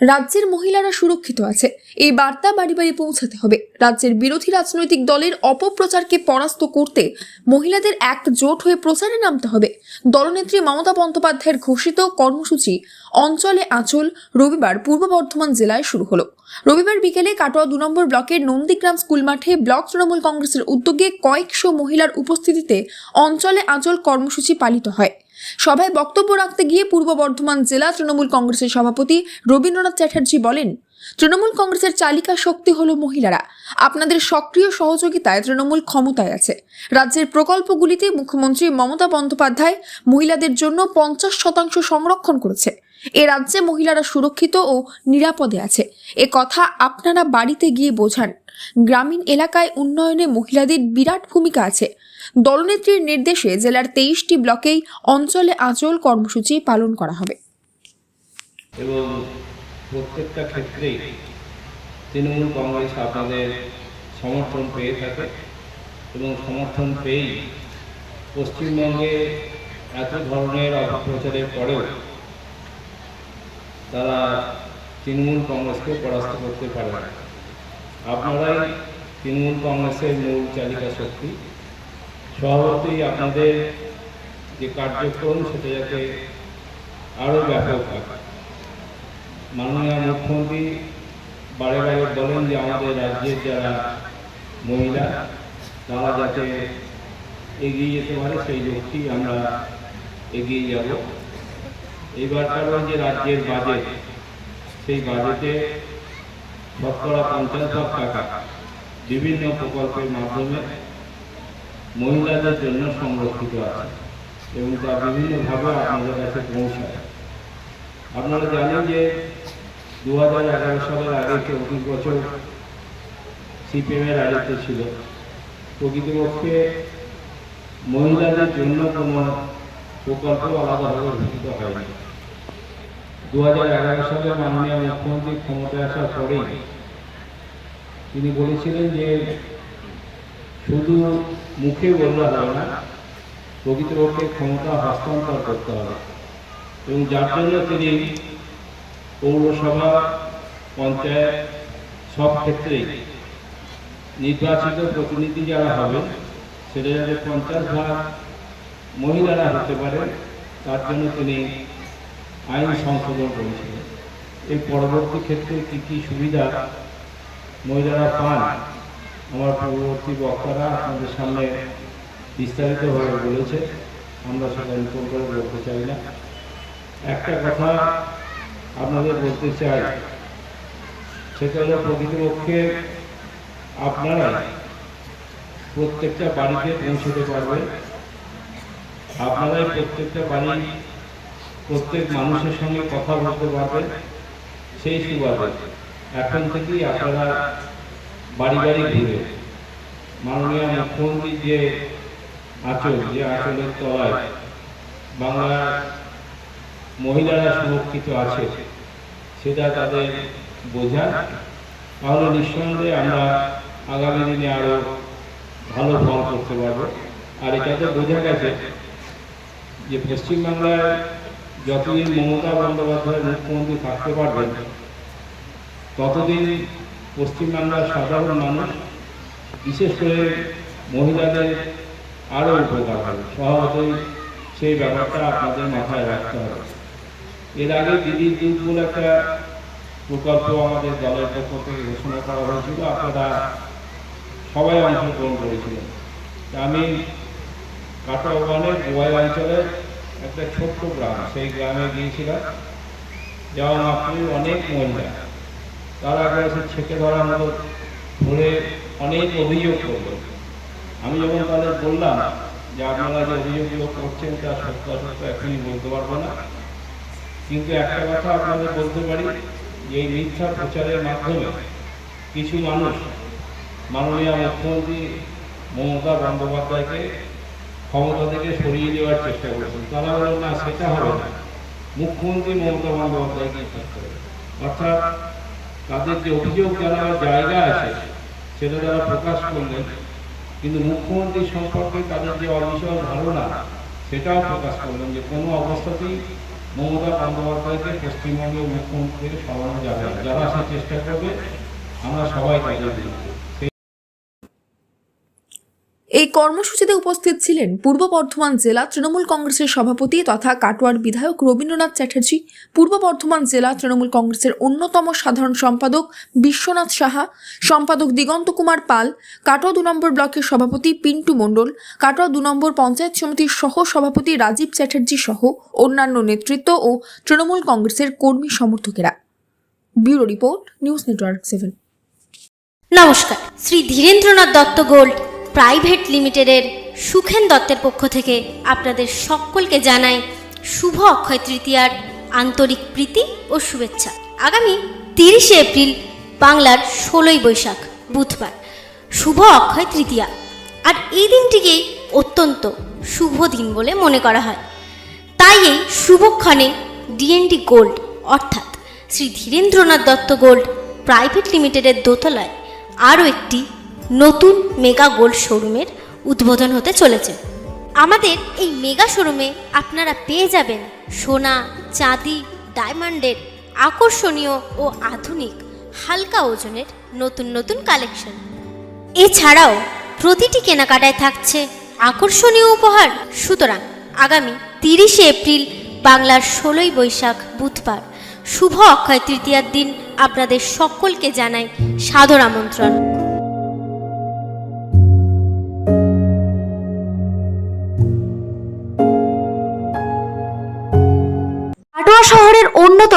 রাজ্যের মহিলারা সুরক্ষিত আছে। এই বার্তা বাড়ি বাড়ি পৌঁছাতে হবে। রাজ্যের বিরোধী রাজনৈতিক দলের অপপ্রচারকে পরাস্ত করতে মহিলাদের এক জোট হয়ে প্রচারে নামতে হবে। দলনেত্রী মমতা বন্দ্যোপাধ্যায়ের ঘোষিত কর্মসূচি অঞ্চলে আঁচল রবিবার পূর্ব বর্ধমান জেলায় শুরু হলো। রবিবার বিকেলে কাটোয়া দু নম্বর ব্লকের নন্দীগ্রাম স্কুল মাঠে ব্লক তৃণমূল কংগ্রেসের উদ্যোগে কয়েকশো মহিলার উপস্থিতিতে অঞ্চলে আঁচল কর্মসূচি পালিত হয়। সভায় বক্তব্য রাখতে গিয়ে পূর্ব বর্ধমান জেলা তৃণমূল কংগ্রেসের সভাপতি রবীন্দ্রনাথ চ্যাটার্জি বলেন তৃণমূল কংগ্রেসের চালিকা শক্তি হলো মহিলারা। আপনাদের সক্রিয় সহযোগিতায় তৃণমূল ক্ষমতায় আছে। রাজ্যের প্রকল্পগুলিতে মুখ্যমন্ত্রী মমতা বন্দ্যোপাধ্যায় মহিলাদের জন্য পঞ্চাশ শতাংশ সংরক্ষণ করেছে। এ রাজ্যে মহিলারা সুরক্ষিত ও নিরাপদে আছে। এ কথা আপনারা বাড়িতে গিয়ে বোঝান। গ্রামীণ এলাকায় উন্নয়নে মহিলাদের বিরাট ভূমিকা আছে। দলনেত্রীর নির্দেশে জেলার তেইশটি ব্লকেই অঞ্চলে আঁচল কর্মসূচি পালন করা হবে। এবং প্রত্যেকটা ক্ষেত্রেই তৃণমূল কংগ্রেস আপনাদের সমর্থন পেয়ে থাকে এবং সমর্থন পেয়েই পশ্চিমবঙ্গে এত ধরনের অপপ্রচারের পরেও তারা তৃণমূল কংগ্রেসকে পরাস্ত করতে পারে না। আপনারাই তৃণমূল কংগ্রেসের মূল চালিকা শক্তি। স্বভাবতই আপনাদের যে কার্যক্রম সেটা যাতে আরও ব্যাপক হয়। মাননীয় মুখ্যমন্ত্রী বারে বারে বলেন যে আমাদের রাজ্যের যারা মহিলা, তারা যাতে এগিয়ে যেতে পারে, সেই লক্ষ্যেই আমরা এগিয়ে যাব। এইবারকারও যে রাজ্যের বাজেট সেই বাজেটে শতকরা পঞ্চাশ লাখ টাকা বিভিন্ন প্রকল্পের মাধ্যমে মহিলাদের জন্য সংরক্ষিত আছে এবং তা বিভিন্নভাবে আপনাদের কাছে পৌঁছায়। আপনারা জানেন যে দু হাজার এগারো সালের আগে চব্বিশ বছর সিপিএমের রাজত্ব ছিল। প্রকৃতপক্ষে মহিলাদের জন্য কোনো প্রকল্প আলাদাভাবে ঘোষিত হয়নি। দু হাজার এগারো সালে মাননীয় মুখ্যমন্ত্রী ক্ষমতায় আসার পরেই তিনি বলেছিলেন যে শুধু মুখে বললে হবে না, প্রকৃতপক্ষে ক্ষমতা হস্তান্তর করতে হবে। এবং যার জন্য তিনি পৌরসভা, পঞ্চায়েত সব ক্ষেত্রেই নির্বাচিত প্রতিনিধি যারা হবে সেটা যাতে পঞ্চাশ ভাগ মহিলারা হতে পারে, তার জন্য তিনি আইন সংশোধন করেছিলেন। এর পরবর্তী ক্ষেত্রে কী কী সুবিধা মহিলারা পান, আমার পূর্ববর্তী বক্তারা আপনাদের সামনে বিস্তারিতভাবে বলেছে আমরা সেটা নতুন করে বলতে চাই না। একটা কথা আপনাদের বলতে চাই। সেটা হলো প্রকৃতপক্ষে আপনারা প্রত্যেকটা বাড়িতে পৌঁছতে পারবেন। আপনারাই প্রত্যেকটা বাড়ি প্রত্যেক মানুষের সঙ্গে কথা বলতে পারবেন। সেই সুবাদে এখন থেকেই আপনারা বাড়ি বাড়ি ঘুরে মাননীয় মুখ্যমন্ত্রী যে আঁচল, যে আঁচলের তলায় বাংলার মহিলারা সুরক্ষিত আছে, সেটা তাদের বোঝান তাহলে নিঃসন্দেহে আমরা আগামী দিনে আরও ভালো ফল করতে পারব। আর এটাতে বোঝা গেছে যে পশ্চিমবাংলায় যতদিন মমতা বন্দ্যোপাধ্যায় মুখ্যমন্ত্রী থাকতে পারবেন, ততদিন পশ্চিমবাংলার সাধারণ মানুষ, বিশেষ করে মহিলাদের আরও উপকার হবে। স্বভাবতই সেই ব্যাপারটা আপনাদের মাথায় রাখতে হবে। এর আগে দিদির দুধ বলে একটা প্রকল্প আমাদের দলের পক্ষ থেকে ঘোষণা করা হয়েছিল, আপনারা সবাই অংশগ্রহণ করেছিলেন। আমি কাটোয়ানের গোয়াই অঞ্চলের একটা ছোট্ট গ্রাম, সেই গ্রামে গিয়েছিলাম। যাওয়া মাত্রই অনেক মহিলা, তারা কাছে ছেঁকে ধরার মতো ধরে অনেক অভিযোগ করল। আমি যখন তাদের বললাম যে আপনারা যে অভিযোগগুলো করছেন তা সত্য সত্য এখনই বলতে পারব না কিন্তু একটা কথা আপনাদের বলতে পারি যে এই মিথ্যা প্রচারের মাধ্যমে কিছু মানুষ মাননীয় মুখ্যমন্ত্রী মমতা বন্দ্যোপাধ্যায়কে ক্ষমতা থেকে সরিয়ে দেওয়ার চেষ্টা করেছেন। তারা বলেন, না, সেটা হবে না। মুখ্যমন্ত্রী মমতা বন্দ্যোপাধ্যায়কে অর্থাৎ তাদের যে অভিযোগ জানাবার জায়গা আছে, সেটা তারা প্রকাশ করলেন। কিন্তু মুখ্যমন্ত্রী সম্পর্কে তাদের যে অবিষয় ধারণা, সেটাও প্রকাশ করলেন যে কোনো অবস্থাতেই মমতা বন্দ্যোপাধ্যায়কে পশ্চিমবঙ্গের মুখ্যমন্ত্রী সরানো যাবে। যারা সে চেষ্টা করবে আমরা সবাই তাই সেই এই কর্মসূচিতে উপস্থিত ছিলেন পূর্ব বর্ধমান জেলা তৃণমূল কংগ্রেসের সভাপতি তথা কাটোয়ার বিধায়ক রবীন্দ্রনাথ চ্যাটার্জি, পূর্ব বর্ধমান জেলা তৃণমূল কংগ্রেসের অন্যতম সাধারণ সম্পাদক বিশ্বনাথ সাহা, সম্পাদক দিগন্ত কুমার পাল, কাটোয়া দু নম্বর ব্লকের সভাপতি পিন্টু মণ্ডল, কাটোয়া দু নম্বর পঞ্চায়েত সমিতির সহ সভাপতি রাজীব চ্যাটার্জি সহ অন্যান্য নেতৃত্ব ও তৃণমূল কংগ্রেসের কর্মী সমর্থকেরা। Bureau report, news network seven. নমস্কার। শ্রী ধীরেন্দ্রনাথ দত্ত গোল্ড প্রাইভেট লিমিটেডের সুখেন দত্তের পক্ষ থেকে আপনাদের সকলকে জানাই শুভ অক্ষয় তৃতীয়ার আন্তরিক প্রীতি ও শুভেচ্ছা। আগামী তিরিশে এপ্রিল বাংলার ষোলোই বৈশাখ, বুধবার। শুভ অক্ষয় তৃতীয়া। আর এই দিনটিকেই অত্যন্ত শুভ দিন বলে মনে করা হয়। তাই এই শুভক্ষণে ডিএনডি গোল্ড, অর্থাৎ শ্রী ধীরেন্দ্রনাথ দত্ত গোল্ড প্রাইভেট লিমিটেডের দোতলায় আরও একটি নতুন মেগা গোল্ড শোরুমের উদ্বোধন হতে চলেছে। আমাদের এই মেগা শোরুমে আপনারা পেয়ে যাবেন সোনা, চাঁদি, ডায়মন্ডের আকর্ষণীয় ও আধুনিক হালকা ওজনের নতুন নতুন কালেকশন। এছাড়াও প্রতিটি কেনাকাটায় থাকছে আকর্ষণীয় উপহার। সুতরাং আগামী তিরিশে এপ্রিল বাংলার ষোলোই বৈশাখ বুধবার শুভ অক্ষয় তৃতীয়ার দিন আপনাদের সকলকে জানাই সাদর আমন্ত্রণ।